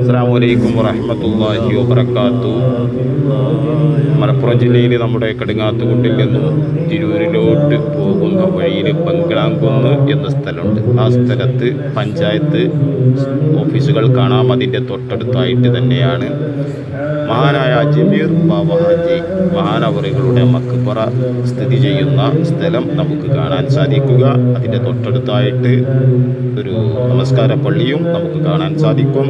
അസ്സാമലൈക്കും വറഹമത്തല്ലാഹി വബർക്കാത്തു മലപ്പുറം ജില്ലയിലെ നമ്മുടെ കടുങ്ങാത്തുകുണ്ടിൽ നിന്നും തിരൂരിലോട്ട് പോകുന്ന വഴിയിൽ ബംഗ്ലാംകുന്ന് എന്ന സ്ഥലമുണ്ട്. ആ സ്ഥലത്ത് പഞ്ചായത്ത് ഓഫീസുകൾ കാണാം. അതിന്റെ തൊട്ടടുത്തായിട്ട് തന്നെയാണ് മഹാനായ ജമീർ ബാബാജി മഹാനവറികളുടെ മക്കുപ്പുറ സ്ഥിതി ചെയ്യുന്ന സ്ഥലം നമുക്ക് കാണാൻ സാധിക്കുക. അതിന്റെ തൊട്ടടുത്തായിട്ട് ഒരു നമസ്കാര പള്ളിയും നമുക്ക് കാണാൻ സാധിക്കും.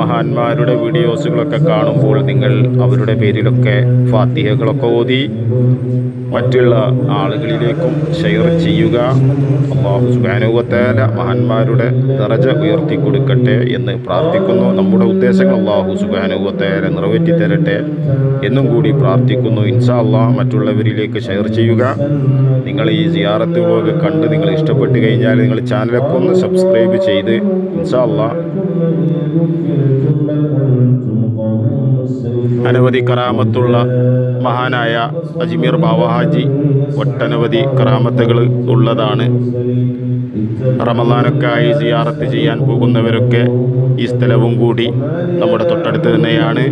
മഹാന്മാരുടെ വീഡിയോസുകളൊക്കെ കാണുമ്പോൾ നിങ്ങൾ അവരുടെ പേരിലൊക്കെ ഫാത്തിഹകളൊക്കെ ഓതി മറ്റുള്ള ആളുകളിലേക്കും ഷെയർ ചെയ്യുക. അള്ളാഹു സുബാനുവത്തേല മഹാന്മാരുടെ ദറജ ഉയർത്തി കൊടുക്കട്ടെ എന്ന് പ്രാർത്ഥിക്കുന്നു. നമ്മുടെ ഉദ്ദേശങ്ങൾ അള്ളാഹു സുബാനുവത്തേല നിറവേറ്റി തരട്ടെ എന്നും കൂടി പ്രാർത്ഥിക്കുന്നു. ഇൻഷാ അള്ളാഹ് മറ്റുള്ളവരിലേക്ക് ഷെയർ ചെയ്യുക. നിങ്ങൾ ഈ സിയാറത്ത് വ്ലോഗ് കണ്ട് നിങ്ങൾ ഇഷ്ടപ്പെട്ട് കഴിഞ്ഞാൽ നിങ്ങൾ ചാനലൊക്കെ ഒന്ന് സബ്സ്ക്രൈബ് ചെയ്ത് ഇൻഷാ അള്ളാഹ് ثم كنتم قوما مسرفين അനവധി കറാമത്തുള്ള മഹാനായ അജ്മീർ ബാവഹാജി ഒട്ടനവധി കറാമത്തുകൾ ഉള്ളതാണ് റമദാനൊക്കെ ആയി സിയാറത്ത് ചെയ്യാൻ പോകുന്നവരൊക്കെ ഈ സ്ഥലവും കൂടി നമ്മുടെ തൊട്ടടുത്ത് തന്നെയാണ്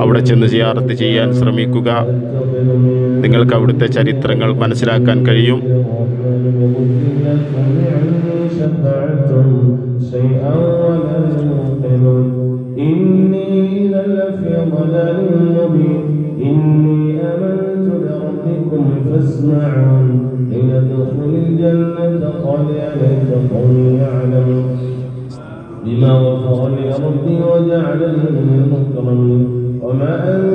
അവിടെ ചെന്ന് സിയാറത്ത് ചെയ്യാൻ ശ്രമിക്കുക നിങ്ങൾക്ക് അവിടുത്തെ ചരിത്രങ്ങൾ മനസ്സിലാക്കാൻ കഴിയും شفعتم شيئا ولا يوقنون إني إذا لفي ضلال مبين. إني آمنت فاسمعون لندخل الجنة قال يعلمون. بما غفر لي ربي وجعلني من المكرمين وما أنزلنا